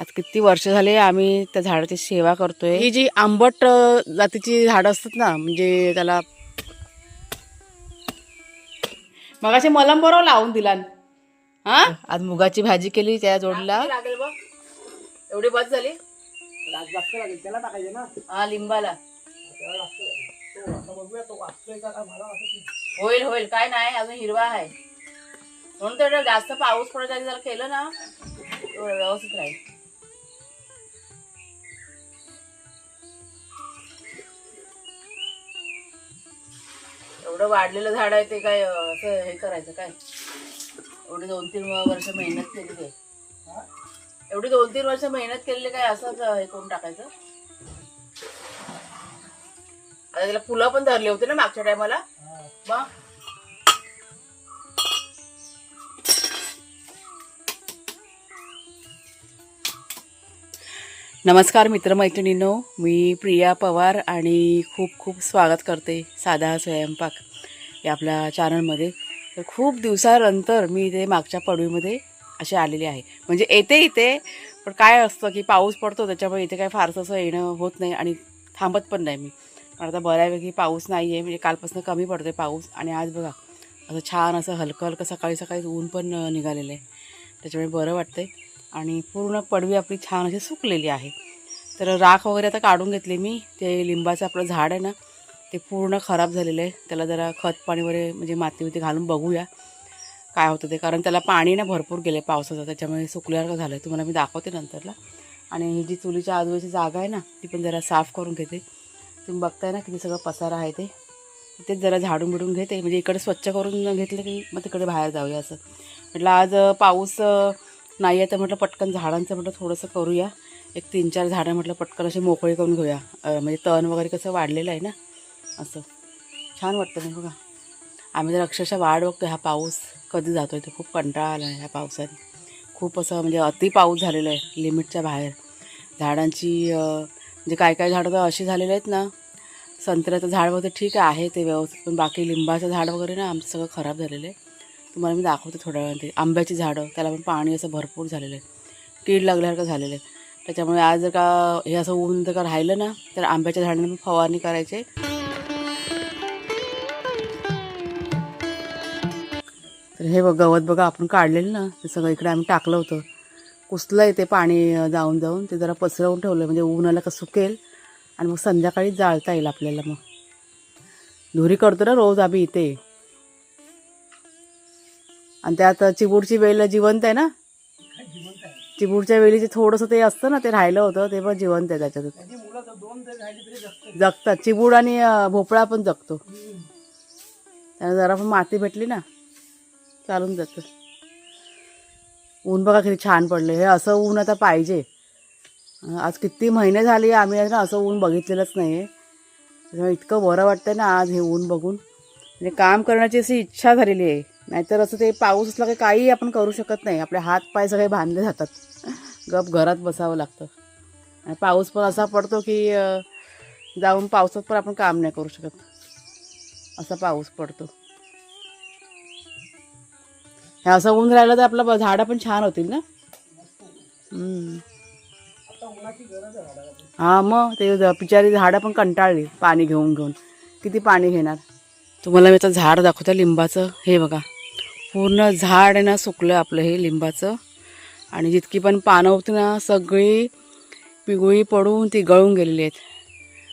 आज किती वर्ष झाले आम्ही त्या झाडाची सेवा करतोय. ही जी आंबट जातीची झाडं असतात ना म्हणजे त्याला मगाशी मलम बरोबर लावून दिला. हा? आज मुगाची भाजी केली त्या जोडला. एवढी बस झाली? जास्त लागेल त्याला टाकायचे ना हा लिंबाला. होईल होईल. काय नाही अजून हिरवा आहे. म्हणून तर जास्त पाऊस पडत जरा केलं ना व्यवस्थित राहील. एवढं वाढलेलं झाड आहे ते काय असं हे करायचं काय? एवढी दोन तीन वर्ष मेहनत केली ते. एवढी दोन तीन वर्ष मेहनत केलेली काय असंच हे करून टाकायचं? आता त्याला फुलं पण धरली होती ना मागच्या टायमाला. मग? नमस्कार मित्रमैत्रिणींनो मी प्रिया पवार आणि खूप खूप स्वागत करते साधा स्वयंपाक या आपल्या चॅनलमध्ये तर खूप दिवसानंतर मी इथे मागच्या पडवीमध्ये असे आलेले आहे. म्हणजे येते इथे पण काय असतं की पाऊस पडतो त्याच्यामुळे इथे काय फारसं असं येणं होत नाही आणि थांबत पण नाही मी. पण आता बऱ्यापैकी पाऊस नाही आहे म्हणजे कालपासून कमी पडतोय पाऊस आणि आज बघा असं छान असं हलकं हलकं सकाळी सकाळी ऊन पण निघालेलं आहे. त्याच्यामुळे बरं वाटतंय. आणि पूर्ण पडवी आपली छान अशी सुकलेली आहे. तर राख वगैरे आता काढून घेतली मी. ते लिंबाचं आपलं झाड आहे ना ते पूर्ण खराब झालेलं आहे. त्याला जरा खत पाणी वगैरे म्हणजे माती बिती घालून बघूया काय होतं ते. कारण त्याला पाणी ना भरपूर गेलं आहे पावसाचं त्याच्यामुळे सुकल्यासारखं झालं आहे तुम्हाला मी दाखवते नंतरला. आणि ही जी चुलीच्या आजूबाजूची जागा आहे ना ती पण जरा साफ करून घेते. तुम्ही बघताय ना किती सगळं पसारा आहे ते. तेच जरा झाडून बिडून घेते. म्हणजे इकडे स्वच्छ करून घेतलं की मग तिकडे बाहेर जाऊया असं. म्हटलं आज पाऊस नाही आहे तर म्हटलं पटकन झाडांचं म्हटलं थोडंसं करूया. एक तीन चार झाडं म्हटलं पटकन अशी मोकळी करून घेऊया. म्हणजे तण वगैरे कसं वाढलेलं आहे ना असं. छान वाटतं नाही बघा. आम्ही जर अक्षरशः वाढ बघतो हा पाऊस कधी जातो आहे तो खूप कंटाळा आला आहे ह्या पावसाने. खूप असं म्हणजे अति पाऊस झालेला आहे लिमिटच्या बाहेर. झाडांची म्हणजे काय काय झाडं तर अशी झालेली आहेत ना संत्र्याचं झाड वगैरे ठीक आहे ते व्यवस्थित पण बाकी लिंबाचं झाड वगैरे ना आमचं सगळं खराब झालेलं आहे. तुम्हाला मी दाखवते थोड्या वेळाने. ते आंब्याची झाडं त्याला पण पाणी असं भरपूर झालेलं आहे. कीड लागल्यासारखं झालेलं आहे. त्याच्यामुळे आज जर का हे असं ऊन जर का राहिलं ना तर आंब्याच्या झाडांना पण फवारणी करायचे तर हे बघ गवत बघा आपण काढलेलं ना ते सगळं इकडे आम्ही टाकलं होतं. कुसलं आहे ते पाणी जाऊन जाऊन. ते जरा पसरवून ठेवलं म्हणजे ऊनाला का सुकेल. आणि मग संध्याकाळी जाळता येईल आपल्याला मग. धुरी करतो ना रोज आम्ही इथे. आणि त्यात चिबूडची वेल जिवंत आहे ना? चिबूडच्या वेलीचे थोडंसं ते असतं ना ते राहिलं होतं ते पण जिवंत आहे त्याच्यात जगतात. चिबूड आणि भोपळा पण जगतो. त्याला जरा पण माती भेटली ना चालून जातं. ऊन बघा किती छान पडले हे असं ऊन आता पाहिजे. आज किती महिने झाले आम्ही ना असं ऊन बघितलेलंच नाही आहे इतकं बरं वाटतं ना आज हे ऊन बघून. म्हणजे काम करण्याची अशी इच्छा झालेली आहे. नाहीतर असं ते पाऊस असला की काही आपण करू शकत नाही. आपले हात पाय सगळे बांधले जातात. गप घरात बसावं लागतं. आणि पाऊस पण असा पडतो की जाऊन पावसात पण आपण काम नाही करू शकत. असा पाऊस पडतो. हे असं ऊन राहिलं तर आपलं ब- झाडं पण छान होतील ना? हां हा मग ते बिचारी झाडं पण कंटाळली पाणी घेऊन घेऊन. किती पाणी घेणार? तुम्हाला मी आता झाड दाखवता लिंबाचं. हे बघा. पूर्ण झाड आहे ना सुकलं आपलं हे लिंबाचं. आणि जितकी पण पानं होती ना सगळी पिगुळी पडून ती गळून गेलेली आहेत.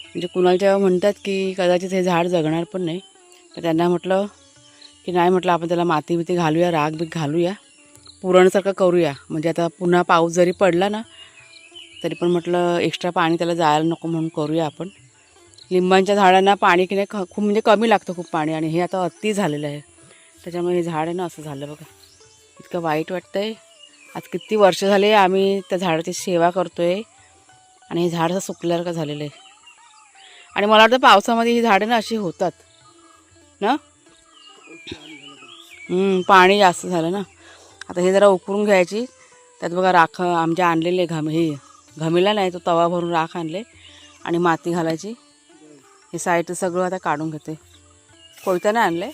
म्हणजे कुणाच्या म्हणतात की कदाचित हे झाड जगणार पण नाही. तर त्यांना म्हटलं की नाही म्हटलं आपण त्याला माती बिती घालूया राग बीग घालूया पुरणसारखं करूया. म्हणजे आता पुन्हा पाऊस जरी पडला ना तरी पण म्हटलं एक्स्ट्रा पाणी त्याला जायला नको म्हणून करूया आपण. लिंबांच्या झाडांना पाणी की नाही ख- खूप म्हणजे कमी लागतं खूप पाणी. आणि हे आता अति झालेलं आहे. त्याच्यामुळे हे झाड आहे ना असं झालं बघा. इतकं वाईट वाटतं आहे आज किती वर्ष झाले आम्ही त्या झाडाची सेवा करतो आहे आणि हे झाड असं सुकल्यासारखं झालेलं आहे. आणि मला वाटतं पावसामध्ये ही झाडं ना अशी होतात. ना? पाणी जास्त झालं ना. आता हे जरा उकरून घ्यायची. त्यात बघा राख आमचे आणलेले घम हे घमीला नाही तो तवा भरून राख आणले आणि माती घालायची. हे साईड सगळं आता काढून घेते. कोयत्याने आहे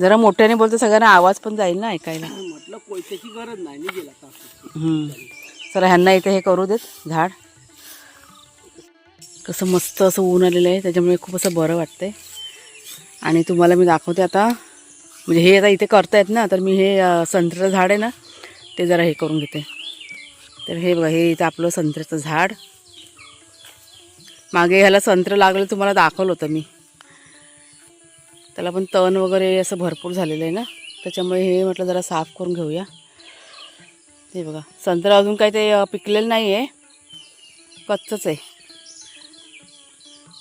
जरा मोठ्याने बोलतो सगळ्यांना आवाज पण जाईल ना ऐकायला. म्हटलं कोयत्याची गरज नाही मी गेला का हम्म. चला ह्यांना इथे हे करू देत झाड. कसं मस्त असं ऊन आलेलं आहे त्याच्यामुळे खूप असं बरं वाटतंय. आणि तुम्हाला मी दाखवते आता. म्हणजे हे आता इथे करतायत ना तर मी हे संत्र्याचं झाड आहे ना ते जरा हे करून घेते. तर हे बघा हे इथं आपलं संत्र्याचं झाड. मागे ह्याला संत्र लागलेलं तुम्हाला दाखवलं होतं मी. त्याला पण तण वगैरे असं भरपूर झालेलं आहे ना. त्याच्यामुळे हे म्हटलं जरा साफ करून घेऊया. ते बघा संत्रा अजून काही ते पिकलेलं नाही आहे कच्चंच आहे.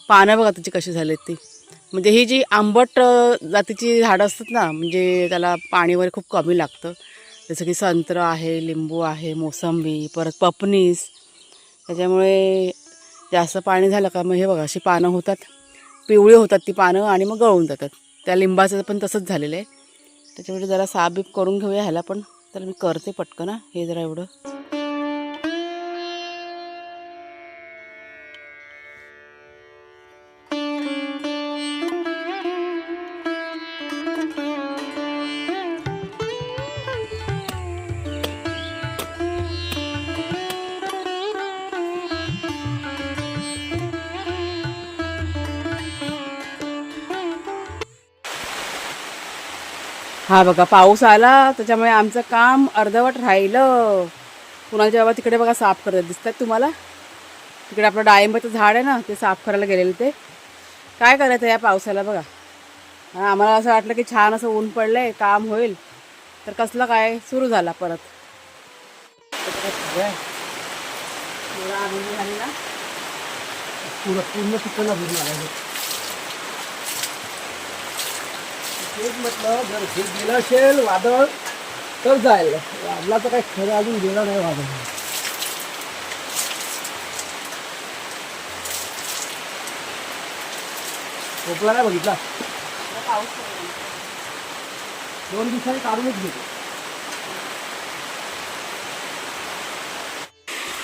पानं बघा त्याची कशी झाली ती. म्हणजे ही जी आंबट जातीची झाडं असतात ना म्हणजे त्याला पाणी वगैरे खूप कमी लागतं. जसं की संत्र आहे लिंबू आहे मोसंबी परत पपनीस. त्याच्यामुळे जास्त पाणी झालं का मग हे बघा अशी पानं होतात. पिवळी होतात ती पानं आणि मग गळून जातात. त्या लिंबाचं पण तसंच झालेलं आहे. त्याच्यामुळे जरा साबीप करून घेऊया ह्याला पण. तर मी करते पटकन हे जरा एवढं. हा बघा पाऊस आला त्याच्यामुळे आमचं काम अर्धवट राहिलं. कुणाच्या बाबा तिकडे बघा साफ करत दिसतात तुम्हाला. तिकडे आपलं डाळिंबाचं झाड आहे ना ते साफ करायला गेलेलं ते. काय करायचं या पावसाला बघा. हा, आम्हाला असं वाटलं की छान असं ऊन पडलं आहे काम होईल. तर कसलं काय सुरू झाला परत. पूर्ण पूर्ण पिकाला भरून आलं तेच म्हटलं जर हे गेलं असेल वादळ तर जाईल. वादळाचं काही खरं अजून गेलं नाही वादळ. खोकला नाही बघितला? दोन दिवसांनी काढूनच घेतो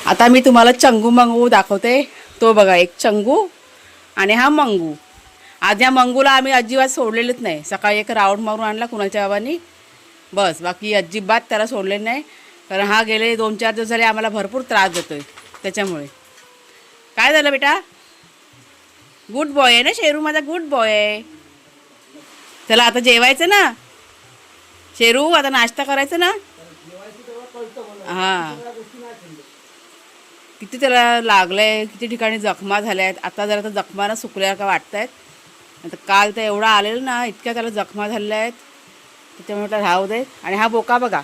आता मी तुम्हाला चंगू मंगू दाखवते. तो बघा एक चंगू आणि हा मंगू. आज या मंगूला आम्ही अजिबात सोडलेलंच नाही. सकाळी एक राऊंड मारून आणला कुणाच्या बाबांनी बस बाकी अजिबात त्याला सोडलेलं नाही. कारण हा गेले दोन चार दिवस झाले आम्हाला भरपूर त्रास देतोय. त्याच्यामुळे. काय झालं बेटा? गुड बॉय आहे ना शेरू? माझा गुड बॉय आहे. चला आता जेवायचं ना? शेरू आता नाश्ता करायचं ना? हां. किती त्याला लागलं आहे किती ठिकाणी जखमा झाल्या आहेत आता जरा तर जखमानं सुकल्या का वाटत आहेत आता काल तर एवढा आलेलं ना इतक्या त्याला जखमा झालेल्या आहेत. त्याच्यामुळे म्हटलं राहू दे. आणि हा बोका बघा.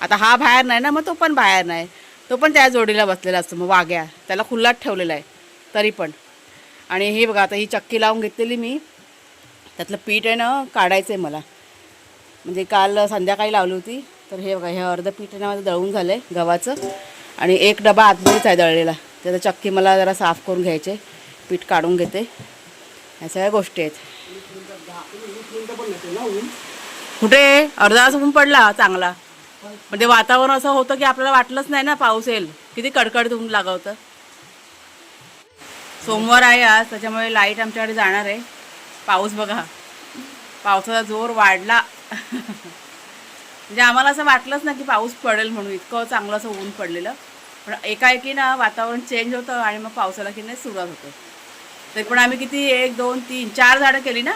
आता हा बाहेर नाही ना मग तो पण बाहेर नाही. तो पण त्या जोडीला बसलेला असतो मग वाग्या. त्याला खुल्लाच ठेवलेला आहे तरी पण. आणि हे बघा आता ही चक्की लावून घेतलेली मी. त्यातलं पीठ आहे ना काढायचं आहे मला. म्हणजे काल संध्याकाळी लावली होती. तर हे बघा हे अर्ध पीठ आहे ना माझं दळून झालं आहे गव्हाचं. आणि एक डबा आतमध्येच आहे दळलेला. त्याचं चक्की मला जरा साफ करून घ्यायचे. पीठ काढून घेते. ह्या सगळ्या गोष्टी आहेत. कुठे? अर्धा तास ऊन पडला चांगला. म्हणजे वातावरण असं होतं की आपल्याला वाटलंच नाही ना पाऊस येईल. किती कडकडीत ऊन लागवतं. सोमवार आहे आज त्याच्यामुळे लाइट आमच्याकडे जाणार आहे. पाऊस बघा. पावसाचा जोर वाढला. म्हणजे आम्हाला असं वाटलंच ना की पाऊस पडेल म्हणून. इतकं चांगलं असं ऊन पडलेलं. पण एकाएकी ना वातावरण चेंज होतं आणि मग पावसाला की नाही सुरुवात होतं. तरी पण आम्ही किती एक दोन तीन चार झाडं केली ना?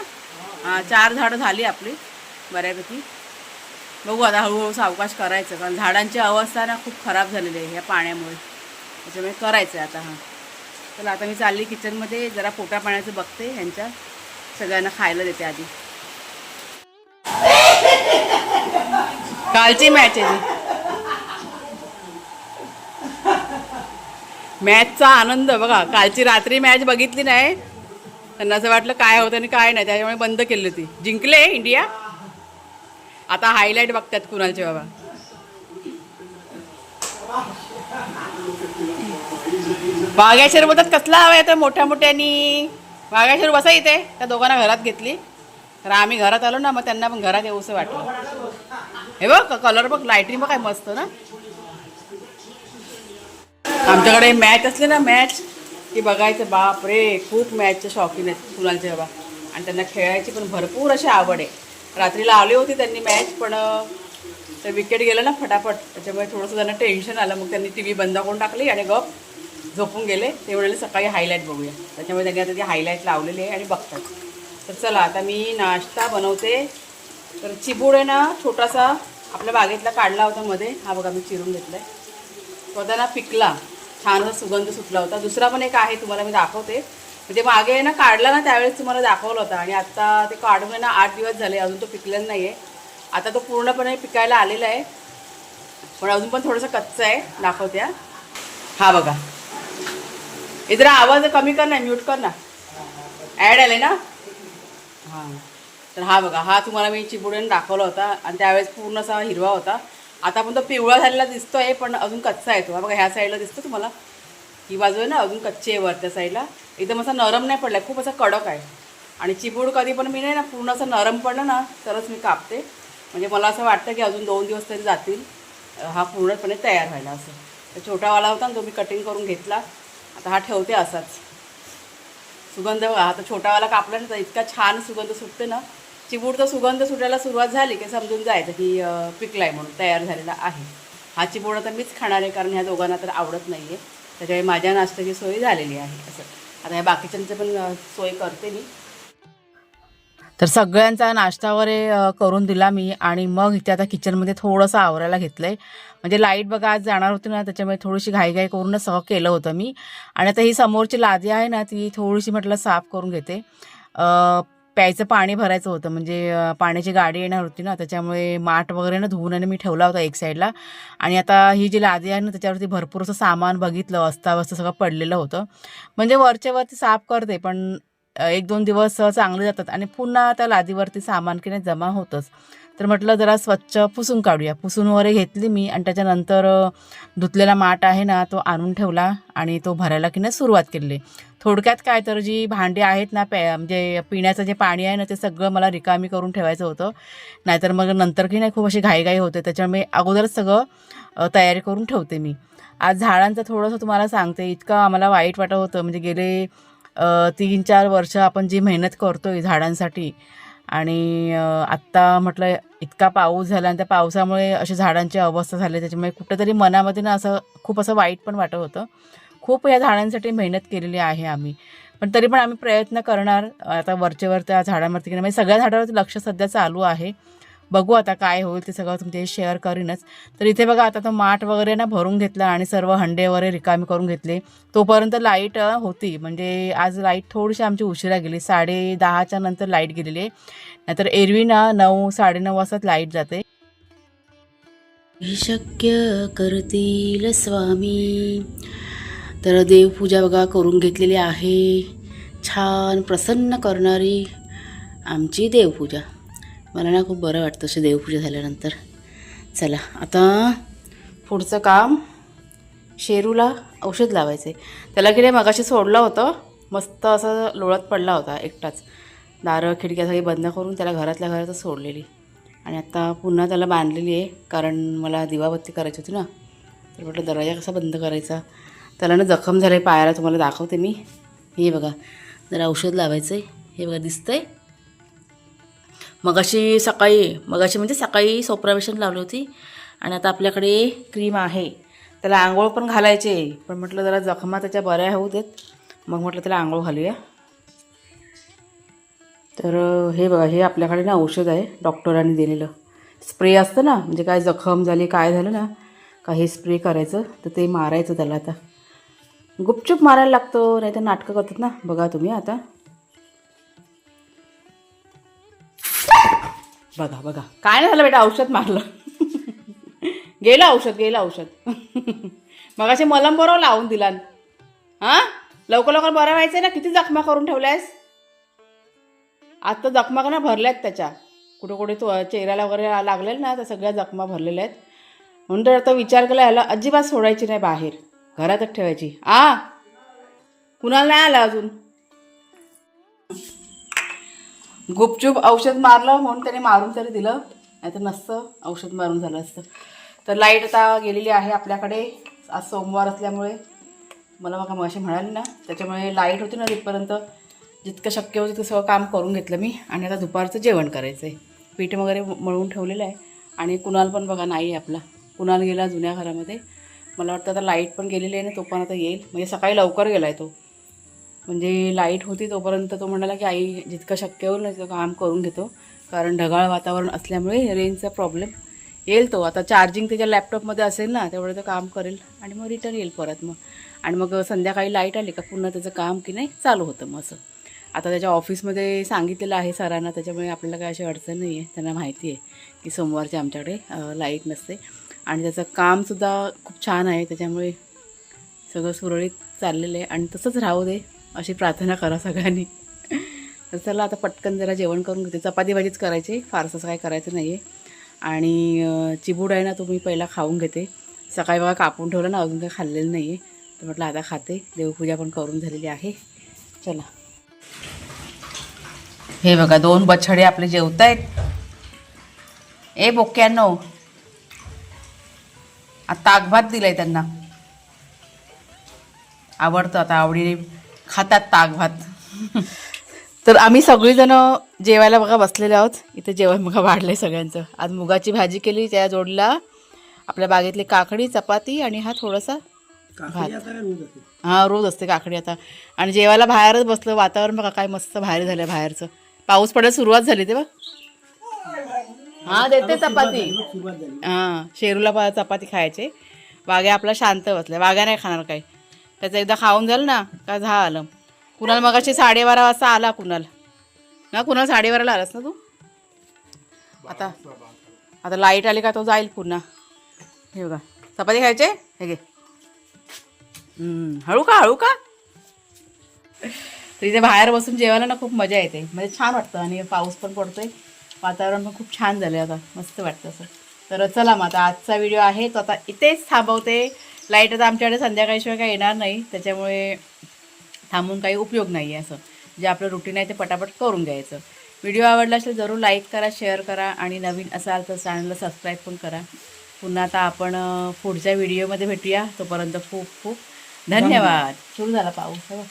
हां चार झाडं झाली आपली बऱ्यापैकी. बघू आता हळूहळू सावकाश करायचं कारण झाडांची अवस्था ना खूप खराब झालेली आहे ह्या पाण्यामुळे. त्याच्यामुळे करायचं आहे आता हां. चला आता मी चालली किचनमध्ये जरा पोटा पाण्याचं बघते ह्यांच्या सगळ्यांना खायला देते आधी. कालची मॅच आहे मॅचचा आनंद बघा कालची रात्री मॅच बघितली नाही. त्यांना असं वाटलं काय होतं आणि काय नाही त्याच्यामुळे बंद केली होती. जिंकले इंडिया. आता हायलाईट बघतात कुणालचे बाबा. वाघ्याशेर बोलतात कसला हवा येतो मोठ्या मोठ्यानी वाघ्याशेर बसा इथे त्या दोघांना घरात घेतली. तर आम्ही घरात आलो ना मग त्यांना पण घरात येऊसं वाटलं. हे बघ कलर बघ लायटिंग बघ काय मस्त ना. आमच्याकडे मॅच असले ना मॅच की बघायचं बाप रे खूप मॅचचे शौकीन आहेत कुणालचे बाबा आणि त्यांना खेळायची पण भरपूर अशी आवड आहे. रात्री लावली होती त्यांनी मॅच पण तर विकेट गेलं ना फटाफट. त्याच्यामुळे थोडंसं त्यांना टेन्शन आलं. मग त्यांनी टी व्ही बंद करून टाकली आणि गप झोपून गेले. ते म्हणाले सकाळी हायलाईट बघूया. त्याच्यामुळे त्यांनी आता ती हायलाईट लावलेली आहे आणि बघतात. तर चला आता मी नाश्ता बनवते. तर चिबूड आहे ना छोटासा आपल्या बागेतला काढला होता मध्ये. हा बघा मी चिरून घेतला आहे तो आता ना पिकला. छान असा सुगंध सुटला होता. दुसरा पण एक आहे तुम्हाला मी दाखवते. म्हणजे मागे आहे ना काढला ना त्यावेळेस तुम्हाला दाखवलं होता. आणि आत्ता ते काढून आहे ना आठ दिवस झाले अजून तो पिकलेला नाही आहे आता तो पूर्णपणे पिकायला आलेला आहे. पण अजून पण थोडंसं कच्चं आहे. दाखवते हा. बघा. इतरा आवाज कमी कर ना म्यूट कर ना. ॲड आले ना? हां. तर हा बघा हा तुम्हाला मी चिपुडेन दाखवला होता. आणि त्यावेळेस पूर्ण असा हिरवा होता. आता पण तो पिवळा झालेला दिसतोय पण अजून कच्चा आहे तो. हा बघा ह्या साईडला दिसतो तुम्हाला. ही बाजू आहे ना अजून कच्ची आहे वरच्या साईडला एकदम असा नरम नाही पडला खूप असा कडक आहे. आणि चिबूड कधी पण मी नाही ना पूर्ण असं नरम पडलं ना तरच मी कापते. म्हणजे मला असं वाटतं की अजून दोन दिवस तरी जातील. हा पूर्णपणे तयार व्हायला असं. तर छोटावाला होता ना तो मी कटिंग करून घेतला. आता हा ठेवते असाच. सुगंध हा आता छोटावाला कापला ना तर इतका छान सुगंध सुटते ना. चिबूडचा सुगंध सुटायला सुरुवात झाली की समजून जायचं की अं, पिकलाय म्हणून तयार झालेला आहे. हा चिबूड आता मीच खाणार आहे कारण ह्या दोघांना तर आवडत नाही आहे त्याच्यामुळे माझ्या नाश्त्याची सोय झालेली आहे असं. आता ह्या बाकीच्यांचं पण सोय करते मी. तर सगळ्यांचा नाश्ता वगैरे करून दिला मी आणि मग इथे आता किचनमध्ये थोडंसं आवरायला घेतलं आहे म्हणजे लाइट बघा आज जाणार होती ना त्याच्यामुळे थोडीशी घाईघाई करूनच सगळं केलं होतं मी. आणि आता ही समोरची लादी आहे ना ती थोडीशी म्हटलं साफ करून घेते. प्यायचं पाणी भरायचं होतं. म्हणजे पाण्याची गाडी येणार होती ना त्याच्यामुळे माठ वगैरे ना धुवून आणि मी ठेवला होता एक साईडला आणि आता ही जी लादी आहे ना त्याच्यावरती भरपूर असं सामान बघितलं अस्तावस्त सगळं पडलेलं होतं. म्हणजे वरच्या वरती साफ करते पण एक दोन दिवस चांगले जातात. आणि पुन्हा त्या लादीवरती सामान की नाही जमा होतंच. तर म्हटलं जरा स्वच्छ पुसून काढूया. पुसून वगैरे घेतली मी आणि त्याच्यानंतर धुतलेला माठ आहे ना तो आणून ठेवला आणि तो भरायला की नाही सुरुवात केली. थोडक्यात काय तर जी भांडी आहेत ना प्या म्हणजे पिण्याचं जे पाणी आहे ना ते सगळं मला रिकामी करून ठेवायचं होतं. नाहीतर मग नंतर की नाही खूप अशी घाईघाई होते. त्याच्यामुळे अगोदरच सगळं तयारी करून ठेवते मी. आज झाडांचं थोडंसं तुम्हाला सांगते. इतकं आम्हाला वाईट वाटत होतं. म्हणजे गेले तीन चार वर्ष आपण जी मेहनत करतो आहे झाडांसाठी आणि आत्ता म्हटलं इतका पाऊस झाला आणि त्या पावसामुळे अशा झाडांची अवस्था झाली. त्याच्यामुळे कुठंतरी मनामध्ये ना असं खूप असं वाईट पण वाटत होतं. खूप या झाडांसाठी मेहनत केलेली आहे आम्ही. पण तरी पण आम्ही प्रयत्न करणार आता वरचेवर त्या झाडांवरती म्हणजे सगळ्या झाडावरती लक्ष सध्या चालू आहे. बघू आता काय होईल ते सगळं तुमच्याशी शेअर करीनच. तर इथे बघा आता तो माठ वगैरे ना भरून घेतला आणि सर्व हंडे वगैरे रिकामी करून घेतले. तोपर्यंत लाइट होती. म्हणजे आज लाइट थोडीशी आमची उशिरा गेली. साडे दहाच्या नंतर लाइट गेलेली आहे. नाहीतर एरवी ना नऊ साडेनऊ वाजताच लाइट जाते. शक्य करतील स्वामी. तर देवपूजा बघा करून घेतलेली आहे. छान प्रसन्न करणारी आमची देवपूजा. मला ना खूप बरं वाटतं अशी देवपूजा झाल्यानंतर. चला आता पुढचं काम. शेरूला औषध लावायचं आहे त्याला की नाही मगाशी सोडलं होतं. मस्त असं लोळत पडला होता एकटाच. दारं खिडक्या सगळी बंद करून त्याला घरातल्या घरातच सोडलेली. आणि आता पुन्हा त्याला बांधलेली आहे कारण मला दिवाबत्ती करायची होती ना. तर म्हटलं दरवाजा कसा बंद करायचा? त्याला ना जखम झालं आहे पायाला तुम्हाला दाखवते मी. हे बघा जरा औषध लावायचं आहे हे बघा दिसतं आहे मगाशी सकाळी मगाशी म्हणजे सकाळी सोप्रावेशन लावली होती. आणि आता आपल्याकडे क्रीम आहे. त्याला आंघोळ पण घालायचे. पण म्हटलं जरा जखमा त्याच्या बऱ्या होऊ देत. मग म्हटलं त्याला आंघोळ घालूया. तर हे बघा हे आपल्याकडे ना औषध आहे. डॉक्टरांनी दिलेलं. स्प्रे असतं ना म्हणजे काय जखम झाली काय झालं ना का हे स्प्रे करायचं तर ते मारायचं त्याला आता. गुपचूप मारायला लागतो नाही तर नाटकं करतात ना. बघा तुम्ही आता. बघा बघा. काय नाही झालं बेटा औषध मारलं. गेलं औषध गेलं औषध. मग असे मलम बरोबर लावून दिला हां? लवकर लवकर बरं व्हायचं ना किती जखमा करून ठेवल्यास? आता जखमा का ना भरल्यात त्याच्या. कुठे कुठे तो चेहऱ्याला वगैरे लागलेल ना त्या सगळ्या जखमा भरलेल्या आहेत. म्हणून तर आता विचार केला ह्याला अजिबात सोडायची नाही बाहेर. घरातच ठेवायची. आ? कुणाला नाही आलं अजून? गुपचूप औषध मारलं म्हणून त्याने मारून तरी दिलं. नाही तर नसतं औषध मारून झालं असतं. तर लाइट आता गेलेली आहे आपल्याकडे. आज सोमवार असल्यामुळे. मला बघा मग अशी म्हणाली ना त्याच्यामुळे लाइट होती ना तिथपर्यंत. जितकं शक्य होतं तितकं सगळं काम करून घेतलं मी. आणि आता दुपारचं जेवण करायचं आहे पीठ वगैरे मळून ठेवलेलं आहे. आणि कुणाल पण बघा नाही आहे आपला. कुणाल गेला जुन्या घरामध्ये. मला वाटतं आता लाइट पण गेलेली आहे ना तो पण आता येईल. म्हणजे सकाळी लवकर गेला आहे तो. म्हणजे लाइट होती तोपर्यंत तो म्हणाला की आई जितकं शक्य होईल ना तितकं काम करून घेतो. कारण ढगाळ वातावरण असल्यामुळे रेंजचा प्रॉब्लेम येईल तो. आता चार्जिंग त्याच्या लॅपटॉपमध्ये असेल ना तेवढं तो काम करेल. आणि मग रिटर्न येईल परत मग. आणि मग संध्याकाळी लाइट आली का पुन्हा त्याचं काम की नाही चालू होतं मग असं. आता त्याच्या ऑफिसमध्ये सांगितलेलं आहे सरांना त्याच्यामुळे आपल्याला काय अशी अडचण नाही आहे त्यांना माहिती आहे की सोमवारची आमच्याकडे लाइट नसते. आणि त्याचं कामसुद्धा खूप छान आहे त्याच्यामुळे सगळं सुरळीत चाललेलं आहे. आणि तसंच राहू दे अशी प्रार्थना करा सगळ्यांनी. तर चला आता पटकन जरा जेवण करून घेते. चपाती भाजीच करायची फारसं काय करायचं नाही आहे आणि चिबूड आहे ना तो मी पहिला खाऊन घेते. सकाळी बघा कापून ठेवलं ना अजून काही खाल्लेलं नाही आहे तर म्हटलं आता खाते. देवपूजा पण करून झालेली आहे. चला. हे बघा दोन बछडे आपले जेवत आहेत ए बोक्यानो. आता ताकभात दिलाय त्यांना. आवडतं आता आवडीने खातात ताकभात तर आम्ही सगळीजण जेवायला बघा बसलेले आहोत. इथे जेवण बघा वाढलंय सगळ्यांचं. आज मुगाची भाजी केली त्या जोडला आपल्या बागेतली काकडी चपाती आणि हा थोडासा काकडी आता काय रोज असते. हा रोज असते काकडी आता. आणि जेवायला बाहेरच बसलं वातावरण बघा काय मस्त बाहेर झालं बाहेरचं. पाऊस पडायला सुरुवात झाली ते बघ हा देते चपाती. हां शेरूला पा चपाती खायचे. वाघ्या आपला शांत बसला वाघ्या नाही खाणार काही. त्याचं एकदा खाऊन झालं ना का झालं कुणाल मगाशी साडेबारा वाजता आला कुणाल. ना कुणाल साडेबाराला आलास ना तू? आता आता लाइट आली का तो जाईल पुन्हा. हे बघा. चपाती खायचे? हे घे. हळू का हळू का तर इथे बाहेर बसून जेवायला ना खूप मजा येते. म्हणजे छान वाटतं आणि पाऊस पण पडतोय. वातावरण पण खूप छान झालं आता. मस्त वाटतं असं. तर चला मग आता आजचा व्हिडिओ आहे तो आता इथेच थांबवते. लाइट आता आमच्याकडे संध्याकाळशिवाय काही येणार नाही. त्याच्यामुळे थांबून काही उपयोग नाही आहे असं. जे आपलं रुटीन आहे ते पटापट करून घ्यायचं. व्हिडिओ आवडला असेल जरूर लाईक करा शेअर करा आणि नवीन असाल तर चॅनलला सबस्क्राईब पण करा. पुन्हा आता आपण पुढच्या व्हिडिओमध्ये भेटूया. तोपर्यंत खूप खूप धन्यवाद. सुरू झाला पाऊस हो.